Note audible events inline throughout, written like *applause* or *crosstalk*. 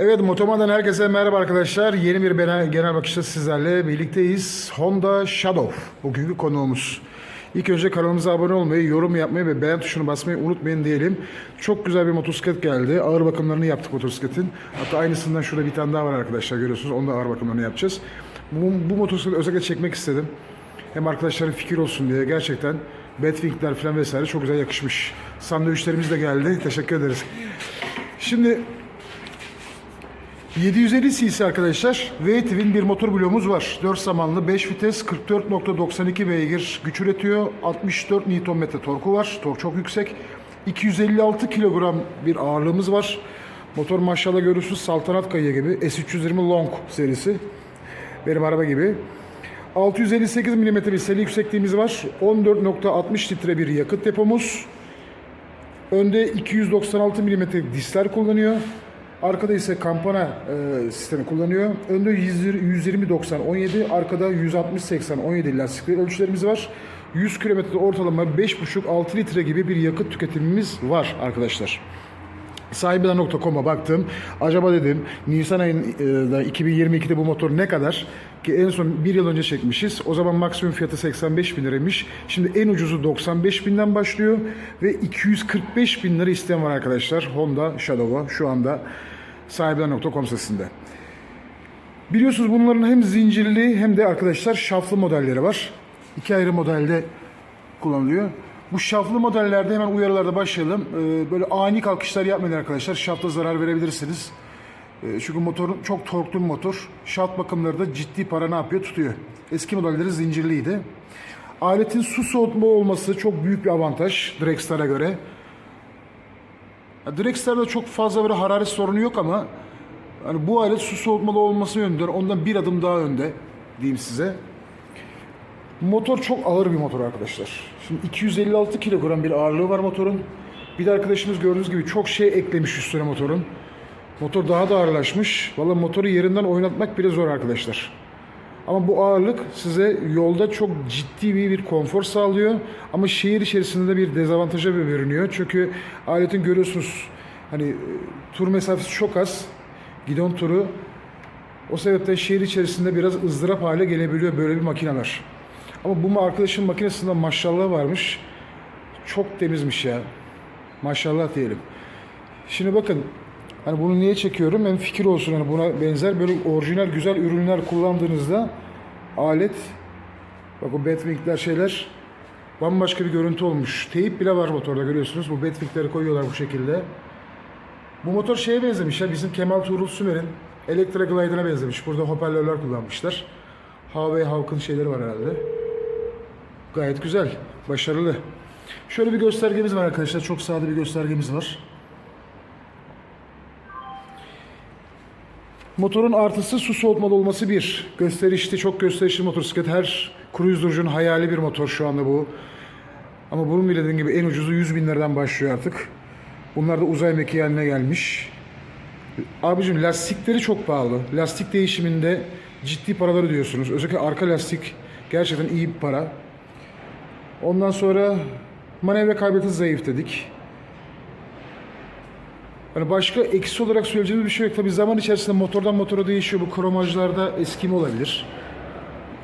Evet Motoman'dan herkese merhaba arkadaşlar. Yeni bir genel bakışta sizlerle birlikteyiz. Honda Shadow bugünkü konuğumuz. İlk önce kanalımıza abone olmayı, yorum yapmayı ve beğen tuşunu basmayı unutmayın diyelim. Çok güzel bir motosiklet geldi. Ağır bakımlarını yaptık motosikletin. Hatta aynısından şurada bir tane daha var arkadaşlar görüyorsunuz. Onu da ağır bakımlarını yapacağız. Bu, bu motosikleti özellikle çekmek istedim. Hem arkadaşların fikir olsun diye gerçekten Batwing'ler falan vesaire çok güzel yakışmış. Sandviçlerimiz de geldi. Teşekkür ederiz. Şimdi 750 cc arkadaşlar. V-Twin bir motor bloğumuz var. 4 zamanlı 5 vites 44.92 beygir güç üretiyor. 64 Nm torku var. Tork çok yüksek. 256 kilogram bir ağırlığımız var. Motor maşallah görüyorsunuz saltanat kayığı gibi. S320 Long serisi. Benim araba gibi. 658 mm seli yüksekliğimiz var. 14.60 litre bir yakıt depomuz. Önde 296 mm disler kullanıyor. Arkada ise kampana e, sistemi kullanıyor. Önde 120 90 17, arkada 160 80 17 lastik ölçülerimiz var. 100 kilometrede ortalama 5,5-6 litre gibi bir yakıt tüketimimiz var arkadaşlar. Sahibinden.com'a baktım. Acaba dedim Nisan ayında 2022'de bu motor ne kadar? Ki en son bir yıl önce çekmişiz. O zaman maksimum fiyatı 85 bin liraymış. Şimdi en ucuzu 95 binden başlıyor. Ve 245 bin lira isteyen var arkadaşlar. Honda Shadow'a şu anda sahibinden.com sitesinde. Biliyorsunuz bunların hem zincirli hem de arkadaşlar şaflı modelleri var. İki ayrı modelde kullanılıyor. Bu şaflı modellerde hemen uyarılarda başlayalım. Ee, böyle ani kalkışlar yapmayın arkadaşlar. Şafta zarar verebilirsiniz. Ee, çünkü motorun çok torklu motor. Şaft bakımları da ciddi para ne yapıyor? Tutuyor. Eski modelleri zincirliydi. Aletin su soğutma olması çok büyük bir avantaj Drexler'a göre. Drexler'da çok fazla böyle hararet sorunu yok ama hani bu alet su soğutmalı olması yönünde ondan bir adım daha önde diyeyim size. Motor çok ağır bir motor arkadaşlar. Şimdi 256 kilogram bir ağırlığı var motorun. Bir de arkadaşımız gördüğünüz gibi çok şey eklemiş üstüne motorun. Motor daha da ağırlaşmış. Valla motoru yerinden oynatmak bile zor arkadaşlar. Ama bu ağırlık size yolda çok ciddi bir, bir konfor sağlıyor. Ama şehir içerisinde de bir dezavantaja bir görünüyor. Çünkü aletin görüyorsunuz hani e, tur mesafesi çok az. Gidon turu o sebepten şehir içerisinde biraz ızdırap hale gelebiliyor böyle bir makineler. Ama bu arkadaşın makinesinde maşallah varmış. Çok temizmiş ya. Maşallah diyelim. Şimdi bakın hani bunu niye çekiyorum? Hem fikir olsun hani buna benzer böyle orijinal güzel ürünler kullandığınızda alet bak o Batwing'ler şeyler bambaşka bir görüntü olmuş. Teyip bile var motorda görüyorsunuz. Bu Batwing'leri koyuyorlar bu şekilde. Bu motor şeye benzemiş ya bizim Kemal Tuğrul Sümer'in Elektra Glide'ına benzemiş. Burada hoparlörler kullanmışlar. Huawei Hawk'ın şeyleri var herhalde. Gayet güzel, başarılı. Şöyle bir göstergemiz var arkadaşlar. Çok sade bir göstergemiz var. Motorun artısı su soğutmalı olması bir. Gösterişli, çok gösterişli motosiklet. Her cruiser'cunun hayali bir motor şu anda bu. Ama bunun bile dediğim gibi en ucuzu 100 bin liradan başlıyor artık. Bunlar da uzay mekiği haline gelmiş. Abicim lastikleri çok pahalı. Lastik değişiminde ciddi paralar ödüyorsunuz. Özellikle arka lastik gerçekten iyi bir para. Ondan sonra manevra kabiliyeti zayıf dedik. Hani başka eksi olarak söyleyeceğimiz bir şey yok. Tabii zaman içerisinde motordan motora değişiyor. Bu kromajlarda eskime olabilir.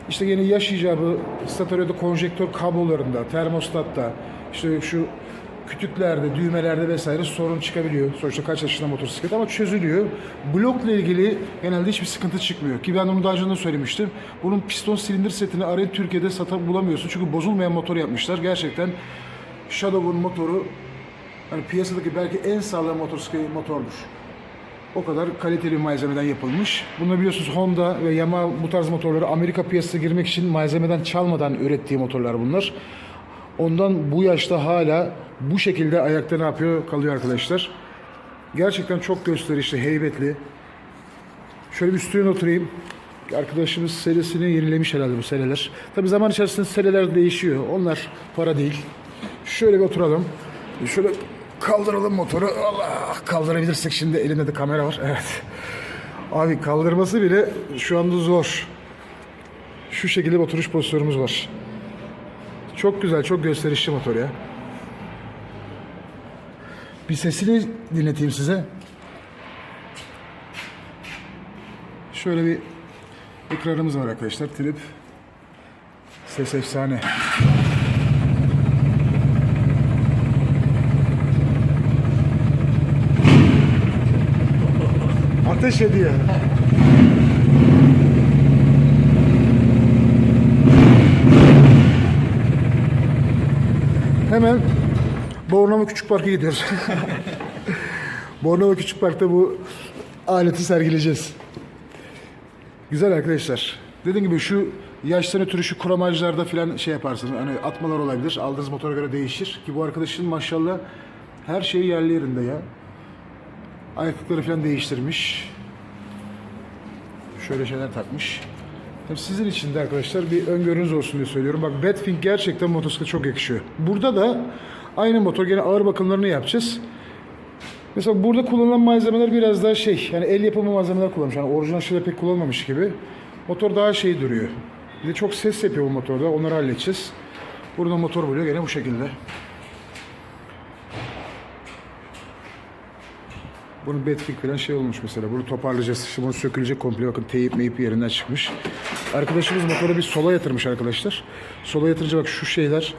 İşte yine yaş icabı statörde konjektör kablolarında, termostatta, işte şu kütüklerde, düğmelerde vesaire sorun çıkabiliyor. Sonuçta kaç yaşında motosiklet ama çözülüyor. Blokla ilgili genelde hiçbir sıkıntı çıkmıyor. Ki ben onu daha önce de söylemiştim. Bunun piston silindir setini arayıp Türkiye'de sata bulamıyorsun. Çünkü bozulmayan motor yapmışlar. Gerçekten Shadow'un motoru hani piyasadaki belki en sağlam motosiklet motordur. O kadar kaliteli malzemeden yapılmış. Bunu biliyorsunuz Honda ve Yamaha bu tarz motorları Amerika piyasasına girmek için malzemeden çalmadan ürettiği motorlar bunlar. Ondan bu yaşta hala bu şekilde ayakta ne yapıyor kalıyor arkadaşlar. Gerçekten çok gösterişli, heybetli. Şöyle bir üstüne oturayım. Arkadaşımız serisini yenilemiş herhalde bu seneler. Tabi zaman içerisinde seneler değişiyor. Onlar para değil. Şöyle bir oturalım. Şöyle kaldıralım motoru. Allah kaldırabilirsek şimdi elimde de kamera var. Evet. Abi kaldırması bile şu anda zor. Şu şekilde oturuş pozisyonumuz var. Çok güzel, çok gösterişli motor ya. Bir sesini dinleteyim size. Şöyle bir ekranımız var arkadaşlar. Trip. Ses efsane. Ateş ediyor. Hemen Bornova Küçük Park'a gidiyoruz. *laughs* Bornova Küçük Park'ta bu aleti sergileyeceğiz. Güzel arkadaşlar. Dediğim gibi şu yaştan ötürü şu kromajlarda falan şey yaparsınız. Hani atmalar olabilir. Aldığınız motora göre değişir. Ki bu arkadaşın maşallah her şeyi yerli yerinde ya. Ayaklıkları falan değiştirmiş. Şöyle şeyler takmış. Hem sizin için de arkadaşlar bir öngörünüz olsun diye söylüyorum. Bak Batwing gerçekten motosiklete çok yakışıyor. Burada da aynı motor gene ağır bakımlarını yapacağız. Mesela burada kullanılan malzemeler biraz daha şey, yani el yapımı malzemeler kullanmış. Yani orijinal şeyler pek kullanmamış gibi. Motor daha şey duruyor. Bir de çok ses yapıyor bu motorda. Onları halledeceğiz. Burada motor buluyor gene bu şekilde. Bunun betfik falan şey olmuş mesela. Bunu toparlayacağız. Şimdi bunu sökülecek komple. Bakın teyip meyip yerinden çıkmış. Arkadaşımız motoru bir sola yatırmış arkadaşlar. Sola yatırınca bak şu şeyler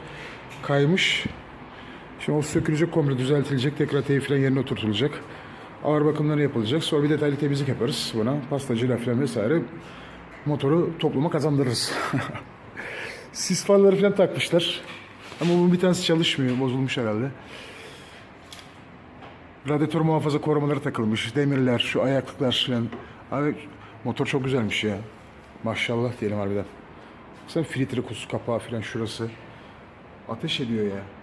kaymış. Şimdi o sökülecek komple düzeltilecek. Tekrar teyip falan yerine oturtulacak. Ağır bakımları yapılacak. Sonra bir detaylı temizlik yaparız buna. Pastacıyla falan vesaire. Motoru topluma kazandırırız. *laughs* Sis farları falan takmışlar. Ama bunun bir tanesi çalışmıyor. Bozulmuş herhalde. Radyatör muhafaza korumaları takılmış. Demirler, şu ayaklıklar falan. Abi motor çok güzelmiş ya. Maşallah diyelim harbiden. Sen filtre kutusu kapağı falan şurası. Ateş ediyor ya.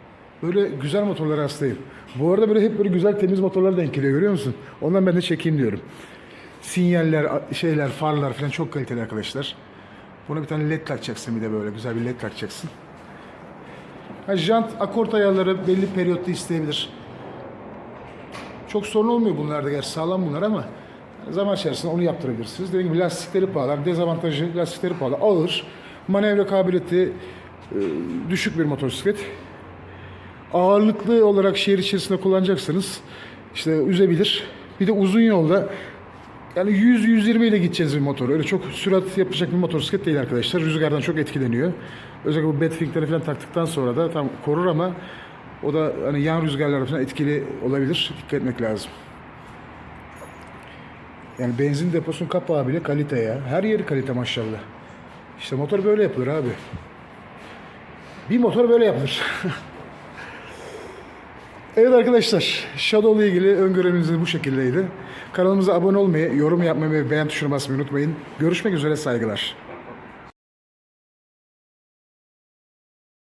Böyle güzel motorlara hastayım. Bu arada böyle hep böyle güzel temiz motorlar denk geliyor görüyor musun? Ondan ben de çekeyim diyorum. Sinyaller, şeyler, farlar falan çok kaliteli arkadaşlar. Buna bir tane led takacaksın bir de böyle güzel bir led takacaksın. Ha, jant, akort ayarları belli periyotta isteyebilir. Çok sorun olmuyor bunlarda gerçi sağlam bunlar ama zaman içerisinde onu yaptırabilirsiniz. Dediğim gibi lastikleri pahalı. Dezavantajı lastikleri pahalı. Ağır, manevra kabiliyeti e, düşük bir motosiklet. Ağırlıklı olarak şehir içerisinde kullanacaksanız işte üzebilir. Bir de uzun yolda yani 100-120 ile gideceğiz bir motor. Öyle çok sürat yapacak bir motosiklet değil arkadaşlar. Rüzgardan çok etkileniyor. Özellikle bu Batwing'leri falan taktıktan sonra da tam korur ama o da hani yan rüzgarlar falan etkili olabilir. Dikkat etmek lazım. Yani benzin deposunun kapağı bile kalite ya. Her yeri kalite maşallah. İşte motor böyle yapılır abi. Bir motor böyle yapılır. *laughs* evet arkadaşlar, Shadow ile ilgili öngörümüz bu şekildeydi. Kanalımıza abone olmayı, yorum yapmayı ve beğen tuşuna basmayı unutmayın. Görüşmek üzere saygılar.